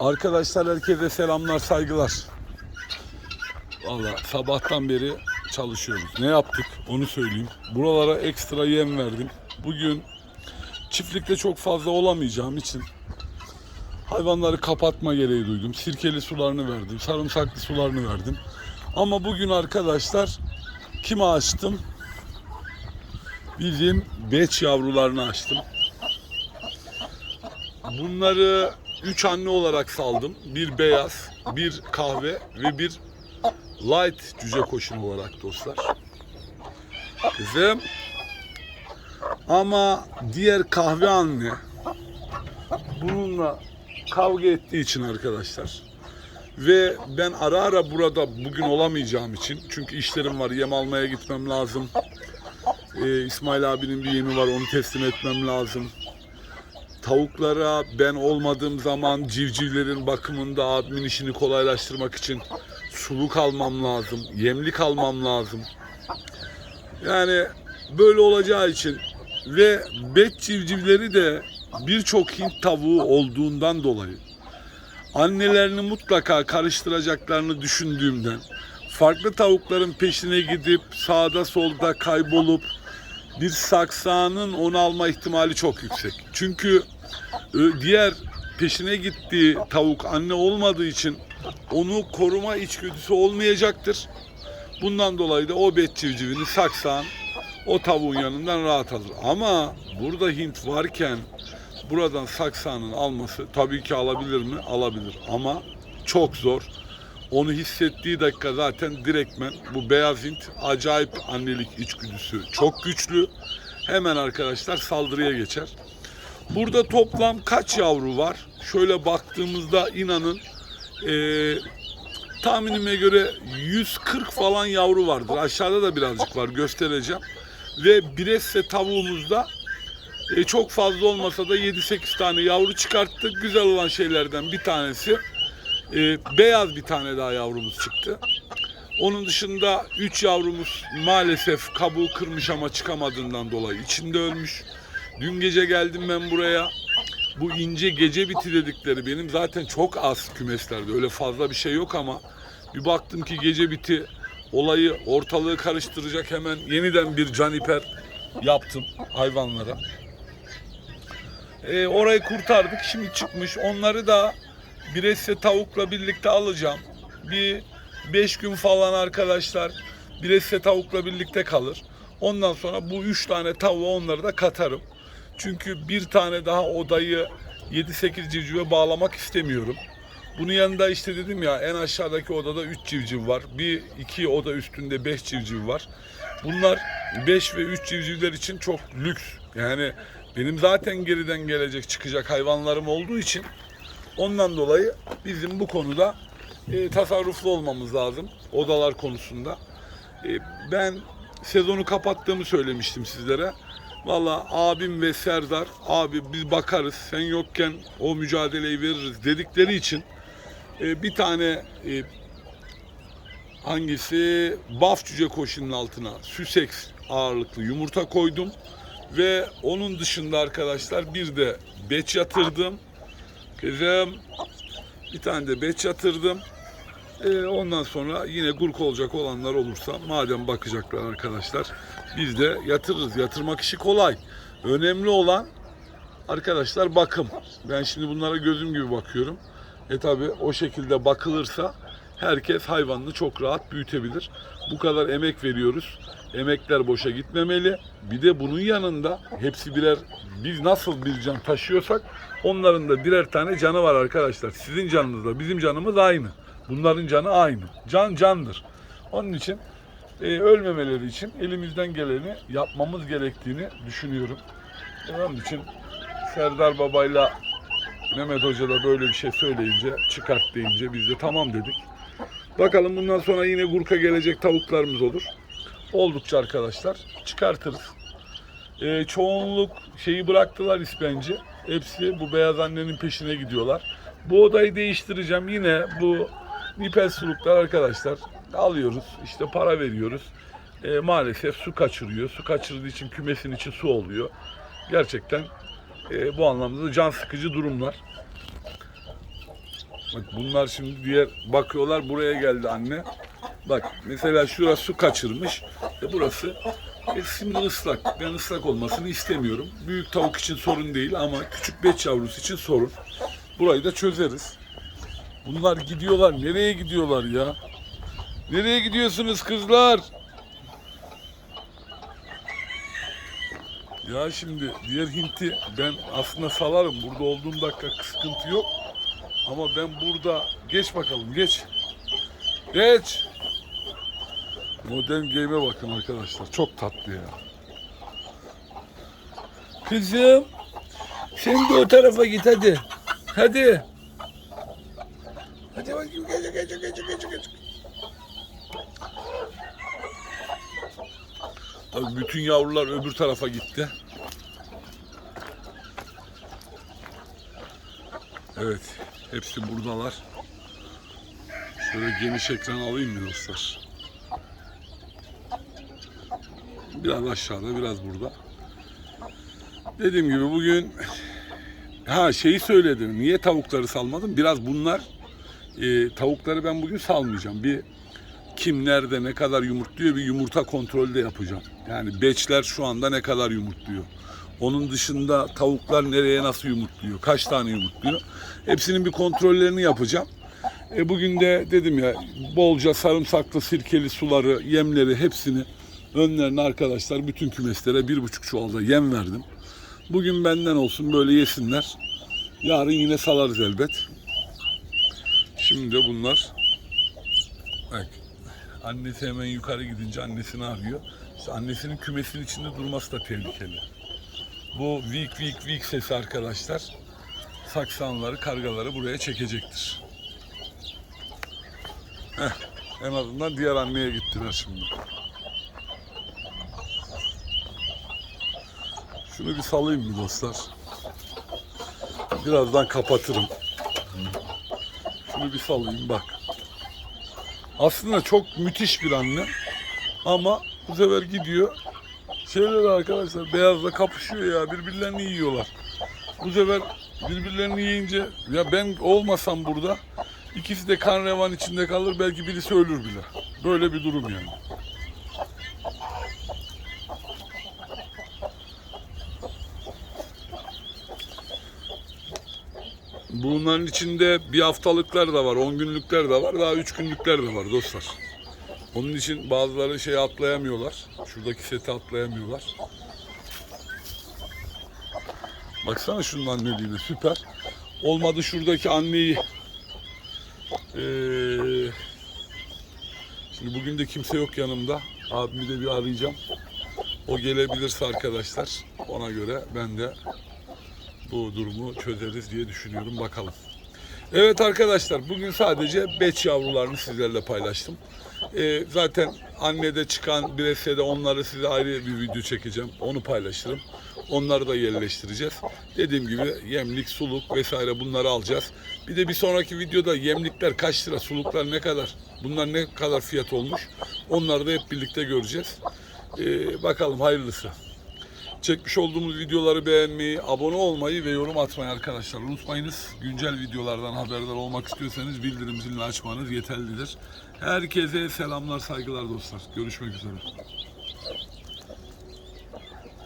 Arkadaşlar herkese selamlar, saygılar. Valla sabahtan beri çalışıyoruz. Ne yaptık onu söyleyeyim. Buralara ekstra yem verdim. Bugün çiftlikte çok fazla olamayacağım için hayvanları kapatma gereği duydum. Sirkeli sularını verdim, sarımsaklı sularını verdim. Ama bugün arkadaşlar kime açtım? Bizim beç yavrularını açtım. Bunları üç anne olarak saldım. Bir beyaz, bir kahve ve bir light cüce koşun olarak dostlar. Kızım. Ama diğer kahve anne bununla kavga ettiği için arkadaşlar ve ben ara ara burada bugün olamayacağım için çünkü işlerim var yem almaya gitmem lazım. Ee, İsmail abinin bir yemi var onu teslim etmem lazım. Tavuklara ben olmadığım zaman civcivlerin bakımında abimin işini kolaylaştırmak için suluk almam lazım, yemlik almam lazım. Yani böyle olacağı için ve bet civcivleri de birçok Hint tavuğu olduğundan dolayı annelerini mutlaka karıştıracaklarını düşündüğümden farklı tavukların peşine gidip sağda solda kaybolup bir saksağının onu alma ihtimali çok yüksek. Çünkü diğer peşine gittiği tavuk anne olmadığı için onu koruma içgüdüsü olmayacaktır. Bundan dolayı da o bet civcivini saksağın o tavuğun yanından rahat alır. Ama burada Hint varken buradan saksağının alması tabii ki alabilir mi? Alabilir ama çok zor. Onu hissettiği dakika zaten direktmen bu beyaz Hint acayip annelik içgüdüsü çok güçlü. Hemen arkadaşlar saldırıya geçer. Burada toplam kaç yavru var? Şöyle baktığımızda inanın eee tahminime göre 140 falan yavru vardır. Aşağıda da birazcık var göstereceğim. Ve Bresse tavuğumuzda e, çok fazla olmasa da 7-8 tane yavru çıkarttık. Güzel olan şeylerden bir tanesi e, beyaz bir tane daha yavrumuz çıktı. Onun dışında 3 yavrumuz maalesef kabuğu kırmış ama çıkamadığından dolayı içinde ölmüş. Dün gece geldim ben buraya. Bu ince gece biti dedikleri benim zaten çok az kümeslerde. Öyle fazla bir şey yok ama bir baktım ki gece biti olayı ortalığı karıştıracak hemen yeniden bir caniper yaptım hayvanlara. Ee, orayı kurtardık. Şimdi çıkmış. Onları da Bresse tavukla birlikte alacağım. Bir 5 gün falan arkadaşlar Bresse tavukla birlikte kalır. Ondan sonra bu 3 tane tavuğu onları da katarım. Çünkü bir tane daha odayı 7-8 civcive bağlamak istemiyorum. Bunun yanında işte dedim ya en aşağıdaki odada 3 civciv var. Bir iki oda üstünde 5 civciv var. Bunlar 5 ve 3 civcivler için çok lüks. Yani benim zaten geriden gelecek çıkacak hayvanlarım olduğu için ondan dolayı bizim bu konuda e, tasarruflu olmamız lazım odalar konusunda. E, ben sezonu kapattığımı söylemiştim sizlere. Valla abim ve Serdar abi biz bakarız sen yokken o mücadeleyi veririz dedikleri için e, bir tane e, hangisi baf cüce koşunun altına süseks ağırlıklı yumurta koydum ve onun dışında arkadaşlar bir de beç yatırdım. Kızım bir tane de beç yatırdım. E, ondan sonra yine gurk olacak olanlar olursa madem bakacaklar arkadaşlar biz de yatırırız. Yatırmak işi kolay. Önemli olan arkadaşlar bakım. Ben şimdi bunlara gözüm gibi bakıyorum. E tabi o şekilde bakılırsa herkes hayvanını çok rahat büyütebilir. Bu kadar emek veriyoruz. Emekler boşa gitmemeli. Bir de bunun yanında hepsi birer biz nasıl bir can taşıyorsak onların da birer tane canı var arkadaşlar. Sizin canınızla bizim canımız aynı. Bunların canı aynı. Can candır. Onun için e, ölmemeleri için elimizden geleni yapmamız gerektiğini düşünüyorum. Onun için Serdar Baba'yla Mehmet Hoca da böyle bir şey söyleyince, çıkart deyince biz de tamam dedik. Bakalım bundan sonra yine gurka gelecek tavuklarımız olur. Oldukça arkadaşlar çıkartırız. E, çoğunluk şeyi bıraktılar ispenci. Hepsi bu beyaz annenin peşine gidiyorlar. Bu odayı değiştireceğim. Yine bu nipel suluklar arkadaşlar alıyoruz. İşte para veriyoruz. E, maalesef su kaçırıyor. Su kaçırdığı için kümesin içi su oluyor. Gerçekten e, bu anlamda da can sıkıcı durumlar. Bak bunlar şimdi diğer bakıyorlar buraya geldi anne. Bak mesela şurası su kaçırmış. E burası e şimdi ıslak. Ben ıslak olmasını istemiyorum. Büyük tavuk için sorun değil ama küçük beç yavrusu için sorun. Burayı da çözeriz. Bunlar gidiyorlar. Nereye gidiyorlar ya? Nereye gidiyorsunuz kızlar? Ya şimdi diğer Hint'i ben aslında salarım. Burada olduğum dakika sıkıntı yok. Ama ben burada geç bakalım geç. Geç. Modern game'e bakın arkadaşlar. Çok tatlı ya. Kızım. Sen de o tarafa git hadi. Hadi. Hadi bakayım geç geç geç geç geç. Bütün yavrular öbür tarafa gitti. Evet. Hepsi buradalar. Şöyle geniş ekran alayım mı dostlar? Biraz aşağıda, biraz burada. Dediğim gibi bugün ha şeyi söyledim. Niye tavukları salmadım? Biraz bunlar e, tavukları ben bugün salmayacağım. Bir kim nerede ne kadar yumurtluyor bir yumurta kontrolü de yapacağım. Yani beçler şu anda ne kadar yumurtluyor. Onun dışında tavuklar nereye nasıl yumurtluyor, kaç tane yumurtluyor. Hepsinin bir kontrollerini yapacağım. E bugün de dedim ya bolca sarımsaklı sirkeli suları, yemleri hepsini önlerine arkadaşlar bütün kümeslere bir buçuk çuvalda yem verdim. Bugün benden olsun böyle yesinler. Yarın yine salarız elbet. Şimdi de bunlar Bak annesi hemen yukarı gidince annesini arıyor. İşte annesinin kümesinin içinde durması da tehlikeli. Bu vik vik vik sesi arkadaşlar saksanları, kargaları buraya çekecektir. Heh, en azından diğer anneye gittiler şimdi. Şunu bir salayım mı dostlar? Birazdan kapatırım. Şunu bir salayım bak. Aslında çok müthiş bir anne. Ama bu sefer gidiyor. Şeyler arkadaşlar beyazla kapışıyor ya birbirlerini yiyorlar. Bu sefer birbirlerini yiyince ya ben olmasam burada ikisi de kan revan içinde kalır belki birisi ölür bile. Böyle bir durum yani. Bunların içinde bir haftalıklar da var, on günlükler de var, daha üç günlükler de var dostlar. Onun için bazıları şey atlayamıyorlar. Şuradaki seti atlayamıyorlar. Baksana şunun anneliğine süper. Olmadı şuradaki anneyi ee, şimdi bugün de kimse yok yanımda. Abimi de bir arayacağım. O gelebilirse arkadaşlar ona göre ben de bu durumu çözeriz diye düşünüyorum bakalım. Evet arkadaşlar bugün sadece beç yavrularını sizlerle paylaştım. Ee, zaten annede çıkan birese de onları size ayrı bir video çekeceğim. Onu paylaşırım. Onları da yerleştireceğiz. Dediğim gibi yemlik, suluk vesaire bunları alacağız. Bir de bir sonraki videoda yemlikler kaç lira, suluklar ne kadar, bunlar ne kadar fiyat olmuş. Onları da hep birlikte göreceğiz. Ee, bakalım hayırlısı. Çekmiş olduğumuz videoları beğenmeyi, abone olmayı ve yorum atmayı arkadaşlar unutmayınız. Güncel videolardan haberdar olmak istiyorsanız bildirim zilini açmanız yeterlidir. Herkese selamlar, saygılar dostlar. Görüşmek üzere.